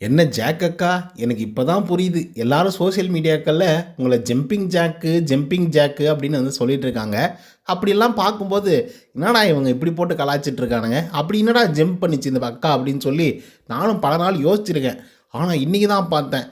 என்ன ஜாக் அக்கா? எனக்கு இப்போ தான் புரியுது. எல்லாரும் சோஷியல் மீடியாக்களில் உங்களை ஜம்பிங் ஜாக்கு ஜம்பிங் ஜாக்கு அப்படின்னு வந்து சொல்லிட்டு இருக்காங்க. அப்படிலாம் பார்க்கும்போது என்னடா இவங்க இப்படி போட்டு கலாய்ச்சிட்டு இருக்கானுங்க? அப்படி என்னடா ஜம்ப் பண்ணிச்சு இந்த அக்கா? அப்படின்னு சொல்லி நானும் பல நாள் யோசிச்சிருக்கேன். ஆனால் இன்றைக்கி தான் பார்த்தேன்.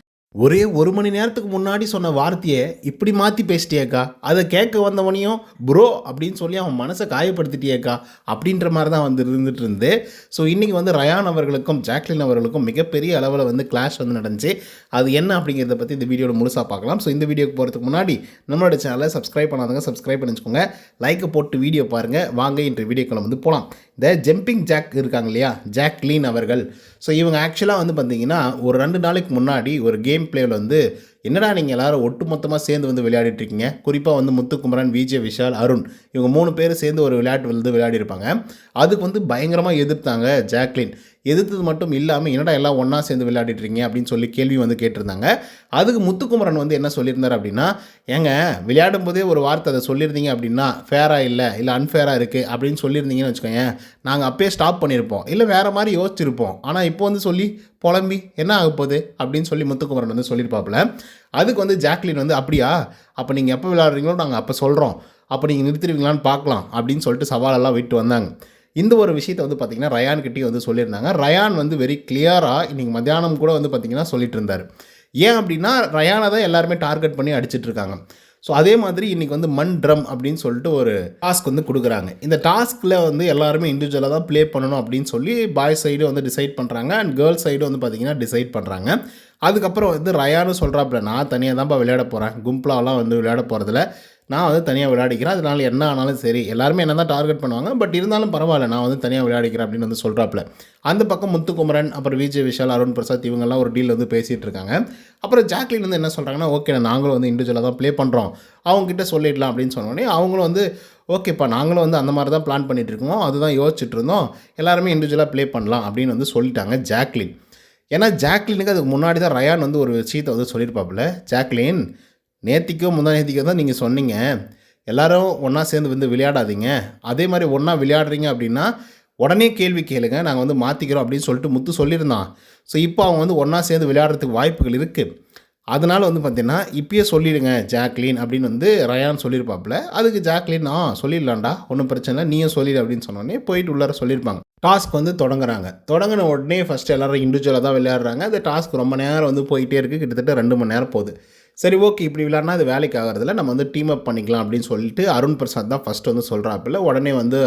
ஒரே ஒரு மணி நேரத்துக்கு முன்னாடி சொன்ன வார்த்தையை இப்படி மாற்றி பேசிட்டியேக்கா? அதை கேட்க வந்தவனையும் ப்ரோ அப்படின்னு சொல்லி அவன் மனசை காயப்படுத்திட்டியேக்கா? அப்படின்ற மாதிரி தான் வந்து இருந்துட்டு இருந்து ஸோ இன்றைக்கி வந்து ரயான் அவர்களுக்கும் ஜாக்லின் அவர்களுக்கும் மிகப்பெரிய அளவில் வந்து கிளாஷ் வந்து நடந்துச்சு. அது என்ன அப்படிங்கிறத பற்றி இந்த வீடியோவில் முழுசாக பார்க்கலாம். ஸோ இந்த வீடியோக்கு போகிறதுக்கு முன்னாடி நம்மளோட சேனலை சப்ஸ்கிரைப் பண்ணாதவங்க சப்ஸ்கிரைப் பண்ணிச்சுக்கோங்க. லைக்கை போட்டு வீடியோ பாருங்கள் வாங்க இன்று வீடியோக்களை வந்து போகலாம் இந்த ஜம்பிங் ஜாக் இருக்காங்க இல்லையா? ஜாக்லீன் அவர்கள். ஸோ இவங்க ஆக்சுவலாக வந்து பார்த்திங்கன்னா ஒரு ரெண்டு நாளைக்கு முன்னாடி ஒரு கேம் பிளேவில் வந்து என்னடா நீங்கள் எல்லாரும் ஒட்டு மொத்தமாக சேர்ந்து வந்து விளையாடிட்டு இருக்கீங்க? குறிப்பாக வந்து முத்துக்குமரன் விஜய் விஷால் அருண். இவங்க மூணு பேர் சேர்ந்து ஒரு விளையாட்டு வந்து விளையாடிருப்பாங்க. அதுக்கு வந்து பயங்கரமாக எதிர்த்தாங்க ஜாக்லின். எதிர்த்தது மட்டும் இல்லாமல் என்னடா எல்லாம் ஒன்றா சேர்ந்து விளையாடிட்டு இருக்கீங்க? அப்படின்னு சொல்லி கேள்வி வந்து கேட்டிருந்தாங்க. அதுக்கு முத்துக்குமரன் வந்து என்ன சொல்லியிருந்தார் அப்படின்னா ஏங்க விளையாடும் போதே ஒரு வார்த்தை அதை சொல்லியிருந்தீங்க அப்படின்னா ஃபேராக இல்லை? இல்லை அன்ஃபேராக இருக்குது அப்படின்னு சொல்லியிருந்தீங்கன்னு வச்சுக்கோங்க. நாங்கள் அப்பயே ஸ்டாப் பண்ணியிருப்போம் இல்லை வேறு மாதிரி யோசிச்சிருப்போம். ஆனால் இப்போ வந்து சொல்லி புலம்பி என்ன ஆக போகுது? அப்படின்னு சொல்லி முத்துக்குமரன் வந்து சொல்லியிருப்பாப்புல. அதுக்கு வந்து ஜாக்லின் வந்து அப்படியா? அப்போ நீங்கள் எப்போ விளையாடுறீங்களோ நாங்கள் அப்போ சொல்கிறோம் அப்போ நீங்கள் நிறுத்திடுவீங்களான்னு பார்க்கலாம். அப்படின்னு சொல்லிட்டு சவாலெல்லாம் விட்டு வந்தாங்க. இந்த ஒரு விஷயத்தை வந்து பார்த்திங்கன்னா ரயான் கிட்டேயும் வந்து சொல்லியிருந்தாங்க. ரயான் வந்து வெரி கிளியராக இன்றைக்கி மத்தியானம் கூட வந்து பார்த்திங்கன்னா சொல்லிட்டு இருந்தார். ஏன் அப்படின்னா ரயானை தான் எல்லாருமே டார்கெட் பண்ணி அடிச்சிட்டு இருக்காங்க. ஸோ அதே மாதிரி இன்றைக்கி வந்து மண் ட்ரம் அப்படின்னு சொல்லிட்டு ஒரு டாஸ்க் வந்து கொடுக்குறாங்க. இந்த டாஸ்கில் வந்து எல்லாருமே இண்டிவிஜுவலாக தான் ப்ளே பண்ணணும் அப்படின்னு சொல்லி பாய்ஸ் சைடு வந்து டிசைட் பண்ணுறாங்க அண்ட் கேர்ள்ஸ் சைடு வந்து பார்த்திங்கன்னா டிசைட் பண்ணுறாங்க அதுக்கப்புறம் வந்து ரயானு சொல்கிறாப்புல நான் தனியாக தான்ப்பா விளையாட போகிறேன் கும்பலாலாம் வந்து விளையாட போகிறதில்ல நான் வந்து தனியாக விளையாடிக்கிறேன். அதனால என்ன ஆனாலும் சரி. எல்லாருமே என்ன தான் டார்கெட் பண்ணுவாங்க. பட் இருந்தாலும் பரவாயில்ல. நான் வந்து தனியாக விளையாடிக்கிறேன் அப்படின்னு வந்து சொல்கிறாப்புல அந்த பக்கம் முத்துக்குமரன் அப்புறம் விஜய் விஷால் அருண் பிரசாத் இவங்கெல்லாம் ஒரு டீல் வந்து பேசிகிட்டு இருக்காங்க. அப்புறம் ஜாக்லின் வந்து என்ன சொல்கிறாங்கன்னா ஓகே நாங்களும் வந்து இண்டிவிஜுவலாக தான் ப்ளே பண்ணுறோம் அவங்ககிட்ட சொல்லிடலாம். அப்படின்னு சொன்னோடனே அவங்களும் வந்து ஓகேப்பா நாங்களும் வந்து அந்த மாதிரி தான் பிளான் பண்ணிகிட்டு இருக்கோம். அதுதான் யோசிச்சுட்டு இருந்தோம். எல்லாருமே இண்டிவிஜுவலாக ப்ளே பண்ணலாம். அப்படின்னு வந்து சொல்லிட்டாங்க ஜாக்லின். ஏன்னா ஜாக்லினுக்கு அதுக்கு முன்னாடி தான் ரயான் வந்து ஒரு விஷயத்தை வந்து சொல்லியிருப்பாப்புல. ஜாக்லின் நேத்திக்கோ முந்தா நேத்திக்கோ தான் நீங்கள் சொன்னீங்க. எல்லாரும் ஒன்றா சேர்ந்து வந்து விளையாடாதீங்க. அதே மாதிரி ஒன்றா விளையாடுறீங்க அப்படின்னா உடனே கேள்வி கேளுங்க. நாங்கள் வந்து மாற்றிக்கிறோம் அப்படின்னு சொல்லிட்டு முத்து சொல்லியிருந்தான். ஸோ இப்போ அவங்க வந்து ஒன்றா சேர்ந்து விளையாடுறதுக்கு வாய்ப்புகள் இருக்குது அதனால் வந்து பார்த்தீங்கன்னா இப்பயே சொல்லிடுங்க ஜாக்லின் அப்படின்னு வந்து ரயான் சொல்லியிருப்பாப்புல. அதுக்கு ஜாக்லின் ஆ சொல்லிடலாம்டா ஒன்றும் பிரச்சனை இல்லை நீயும் சொல்லிடு அப்படின்னு சொன்னோடனே போயிட்டு உள்ளார சொல்லியிருப்பாங்க. டாஸ்க் வந்து தொடங்குறாங்க. தொடங்கின உடனே ஃபஸ்ட்டு எல்லோரும் இண்டிவிஜுவலாக தான் விளையாடுறாங்க. அந்த டாஸ்க் ரொம்ப நேரம் வந்து போயிட்டே இருக்குது கிட்டத்தட்ட ரெண்டு மணி நேரம் போகுது. சரி ஓகே இப்படி விளாட்னா அது வேலைக்கு ஆகிறதுல நம்ம வந்து டீம் அப் பண்ணிக்கலாம் அப்படின்னு சொல்லிட்டு அருண் பிரசாத் தான் ஃபஸ்ட்டு வந்து சொல்கிறாப்புல உடனே வந்து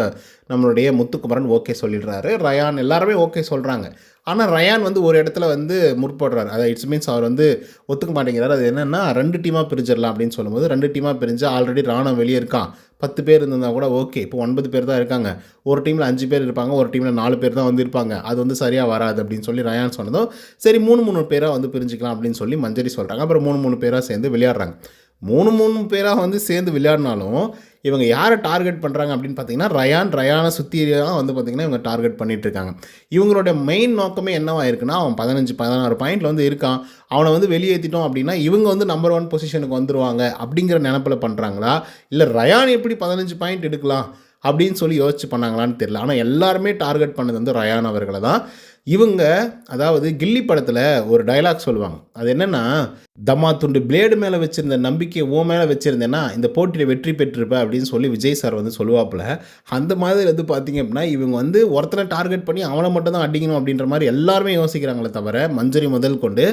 நம்மளுடைய முத்துக்குமரன் ஓகே சொல்லிடுறாரு. ரயான் எல்லாருமே ஓகே சொல்கிறாங்க ஆனால் ரயான் வந்து ஒரு இடத்துல வந்து முற்படுறாரு. அதை இட்ஸ் மீன்ஸ் அவர் வந்து ஒத்துக்க மாட்டேங்கிறார். அது என்னென்னா ரெண்டு டீமாக பிரிஞ்சிடலாம் அப்படின்னு சொல்லும்போது ரெண்டு டீமாக பிரிஞ்சு ஆல்ரெடி ராணுவம் வெளியே இருக்கான். பத்து பேர் இருந்தால் கூட ஓகே. இப்போ ஒன்பது பேர் தான் இருக்காங்க. ஒரு டீமில் அஞ்சு பேர் இருப்பாங்க ஒரு டீமில் நாலு பேர் தான் வந்து இருப்பாங்க அது வந்து சரியாக வராது அப்படின்னு சொல்லி ரயான் சொன்னதும் சரி மூணு மூணு பேராக வந்து பிரிஞ்சுக்கலாம் அப்படின்னு சொல்லி மஞ்சரி சொல்கிறாங்க அப்புறம் மூணு மூணு பேராக சேர்ந்து விளையாடுறாங்க. மூணு மூணு பேராக வந்து சேர்ந்து விளையாடினாலும் இவங்க யாரை டார்கெட் பண்ணுறாங்க அப்படின்னு பார்த்தீங்கன்னா ரயான் ரயானை சுற்றி தான் வந்து பார்த்திங்கன்னா இவங்க டார்கெட் பண்ணிகிட்ருக்காங்க இருக்காங்க இவங்களோட மெயின் நோக்கமே என்னவாக இருக்குன்னா அவன் பதினஞ்சு பதினாறு பாயிண்டில் வந்து இருக்கான். அவனை வந்து வெளியேற்றிட்டோம் அப்படின்னா இவங்க வந்து நம்பர் ஒன் பொசிஷனுக்கு வந்துடுவாங்க அப்படிங்கிற நினப்பில் பண்ணுறாங்களா இல்லை ரயான் எப்படி பதினஞ்சு பாயிண்ட் எடுக்கலாம் அப்படின்னு சொல்லி யோசிச்சு பண்ணாங்களான்னு தெரியல. ஆனால் எல்லாருமே டார்கெட் பண்ணது வந்து ரயான் அவர்களை தான் இவங்க அதாவது கில்லி படத்தில் ஒரு டைலாக் சொல்லுவாங்க. அது என்னென்னா தம்மா துண்டு பிளேடு மேலே வச்சுருந்த நம்பிக்கை ஓ மேலே வச்சுருந்தேன்னா இந்த போட்டியில் வெற்றி பெற்றிருப்ப அப்படின்னு சொல்லி விஜய் சார் வந்து சொல்லுவாப்புல. அந்த மாதிரி வந்து பார்த்திங்க அப்படின்னா இவங்க வந்து ஒருத்தனை டார்கெட் பண்ணி அவனை மட்டும் தான் அடிக்கணும் அப்படின்ற மாதிரி எல்லாருமே யோசிக்கிறாங்களே தவிர மஞ்சரி முதல் கொண்டு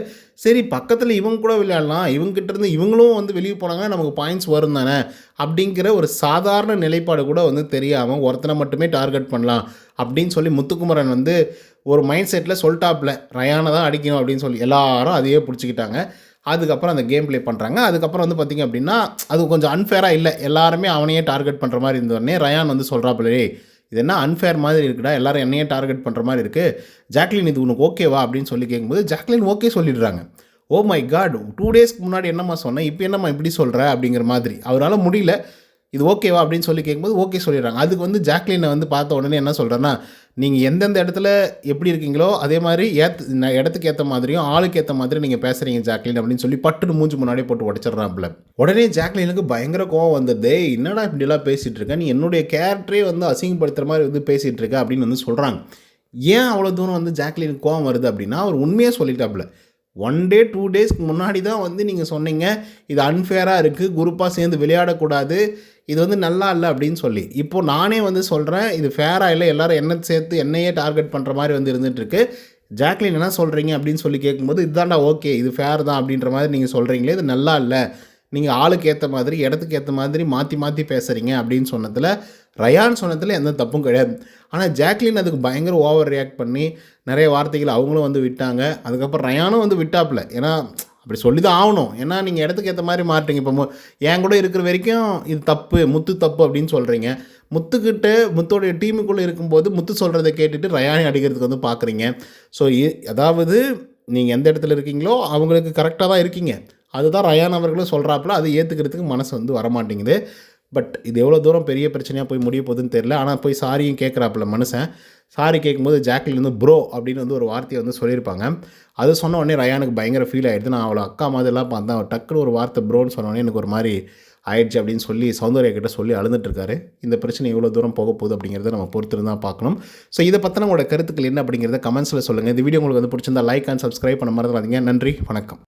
சரி பக்கத்தில் இவங்க கூட விளையாடலாம். இவங்ககிட்ட இருந்து இவங்களும் வந்து வெளியே போனாங்கன்னா நமக்கு பாயிண்ட்ஸ் வரும் தானே? அப்படிங்கிற ஒரு சாதாரண நிலைப்பாடு கூட வந்து தெரியாமல் ஒருத்தனை மட்டுமே டார்கெட் பண்ணலாம். அப்படின்னு சொல்லி முத்துக்குமரன் வந்து ஒரு மைண்ட் செட்டில் சொல்லிட்டாப்புல ரயானை தான் அடிக்கணும் அப்படின்னு சொல்லி எல்லாரும் அதையே பிடிச்சிக்கிட்டாங்க. அதுக்கப்புறம் அந்த கேம் ப்ளே பண்ணுறாங்க அதுக்கப்புறம் வந்து பார்த்திங்க அப்படின்னா அது கொஞ்சம் அன்ஃபேராக இல்லை. எல்லாருமே அவனையே டார்கெட் பண்ணுற மாதிரி இருந்தோடனே ரயான் வந்து சொல்கிறாப்பிலே இது என்ன அன்ஃபேர் மாதிரி இருக்குடா? எல்லாரும் என்னையே டார்கெட் பண்ணுற மாதிரி இருக்குது ஜாக்லின் இது உனக்கு ஓகேவா அப்படின்னு சொல்லி கேட்கும்போது ஜாக்லின் ஓகே சொல்லிடுறாங்க. ஓ மை காட் டூ டேஸ்க்கு முன்னாடி என்னம்மா சொன்னேன் இப்போ என்னம்மா இப்படி சொல்கிற அப்படிங்கிற மாதிரி. அவரால் முடியல. இது ஓகேவா அப்படின்னு சொல்லி கேட்கும்போது ஓகே சொல்லிடுறாங்க. அதுக்கு வந்து ஜாக்லினை வந்து பார்த்த உடனே என்ன சொல்கிறேன்னா நீங்கள் எந்தெந்த இடத்துல எப்படி இருக்கீங்களோ அதே மாதிரி ஏத் இடத்துக்கு ஏற்ற மாதிரியும் ஆளுக்கு ஏற்ற மாதிரி நீங்கள் பேசுகிறீங்க ஜாக்லின் அப்படின்னு சொல்லி பட்டுன்னு மூஞ்சி முன்னாடியே போட்டு உடச்சிட்றாப்புல. உடனே ஜாக்லினுக்கு பயங்கர கோவம் வந்தது. என்னடா இப்படிலாம் பேசிகிட்டு இருக்க? நீ என்னுடைய கேரக்டரே வந்து அசிங்கப்படுத்துகிற மாதிரி வந்து பேசிகிட்டு இருக்க? அப்படின்னு வந்து சொல்கிறாங்க ஏன் அவ்வளோ தூரம் வந்து ஜாக்லின் கோவம் வருது அப்படின்னா அவர் உண்மையாக சொல்லிட்டாப்புல. ஒன் டே டூ டேஸ்க்கு முன்னாடி தான் வந்து நீங்கள் சொன்னீங்க. இது அன்ஃபேராக இருக்குது குரூப்பாக சேர்ந்து விளையாடக்கூடாது. இது வந்து நல்லா இல்லை அப்படின்னு சொல்லி. இப்போ நானே வந்து சொல்கிறேன் இது ஃபேராக இல்லை எல்லாரும் என்ன சேர்த்து என்னையே டார்கெட் பண்ணுற மாதிரி வந்து இருந்துகிட்ருக்கு ஜாக்லின் என்ன சொல்கிறீங்க அப்படின்னு சொல்லி கேட்கும்போது இதுதான்டா ஓகே இது ஃபேர் தான் அப்படின்ற மாதிரி நீங்கள் சொல்கிறீங்களே இது நல்லா இல்லை. நீங்கள் ஆளுக்கு ஏற்ற மாதிரி இடத்துக்கு ஏற்ற மாதிரி மாற்றி மாற்றி பேசுகிறீங்க அப்படின்னு சொன்னதில் ரயான் சொன்னதில் எந்த தப்பும் கிடையாது. ஆனால் ஜாக்லின் அதுக்கு பயங்கர ஓவர் ரியாக்ட் பண்ணி நிறைய வார்த்தைகள் அவங்களும் வந்து விட்டாங்க. அதுக்கப்புறம் ரயானும் வந்து விட்டாப்புல. ஏன்னா அப்படி சொல்லி தான் ஆகணும். ஏன்னா நீங்கள் இடத்துக்கு ஏற்ற மாதிரி மாட்டீங்க இப்போ என் கூட இருக்கிற வரைக்கும் இது தப்பு முத்து தப்பு அப்படின்னு சொல்கிறீங்க முத்துக்கிட்ட முத்தோடைய டீமுக்குள்ளே இருக்கும்போது முத்து சொல்கிறத கேட்டுட்டு ரயானி அடிக்கிறதுக்கு வந்து பார்க்குறீங்க ஸோ அதாவது நீங்கள் எந்த இடத்துல இருக்கீங்களோ அவங்களுக்கு கரெக்டாக தான் இருக்கீங்க. அதுதான் ரயான் அவர்களும் சொல்கிறாப்புல அதை ஏற்றுக்கிறதுக்கு மனசு வந்து வரமாட்டேங்குது. பட் இது எவ்வளோ தூரம் பெரிய பிரச்சனையாக போய் முடிய போகுதுன்னு தெரில ஆனால் போய் சாரியும் கேட்குறாப்புல மனுஷன். சாரி கேட்கும்போது ஜாக்லின் வந்து ப்ரோ அப்படின்னு வந்து ஒரு வார்த்தையை வந்து சொல்லியிருப்பாங்க. அது சொன்ன உடனே ரயானுக்கு பயங்கர ஃபீல் ஆகிடுது நான் அவ்வளோ அக்கா மாதிரிலாம் பார்த்தேன். அவள் டக்குனு ஒரு வார்த்தை ப்ரோன்னு சொன்ன எனக்கு ஒரு மாதிரி ஆயிடுச்சு அப்படின்னு சொல்லி சௌந்தர்யா கிட்ட சொல்லி அழுதுட்டுருக்காரு. இந்த பிரச்சனை எவ்வளோ தூரம் போக போகுது அப்படிங்கிறத நம்ம பொறுத்து தான் பார்க்கணும். ஸோ இதை பற்றின உங்களோட கருத்துக்கள் என்ன அப்படிங்கிறத கமெண்ட்ஸில் சொல்லுங்கள் இந்த வீடியோ உங்களுக்கு வந்து பிடிச்சிருந்தா லைக் அண்ட் சப்ஸ்கிரைப் பண்ண மறந்துடாதீங்க. நன்றி. வணக்கம்.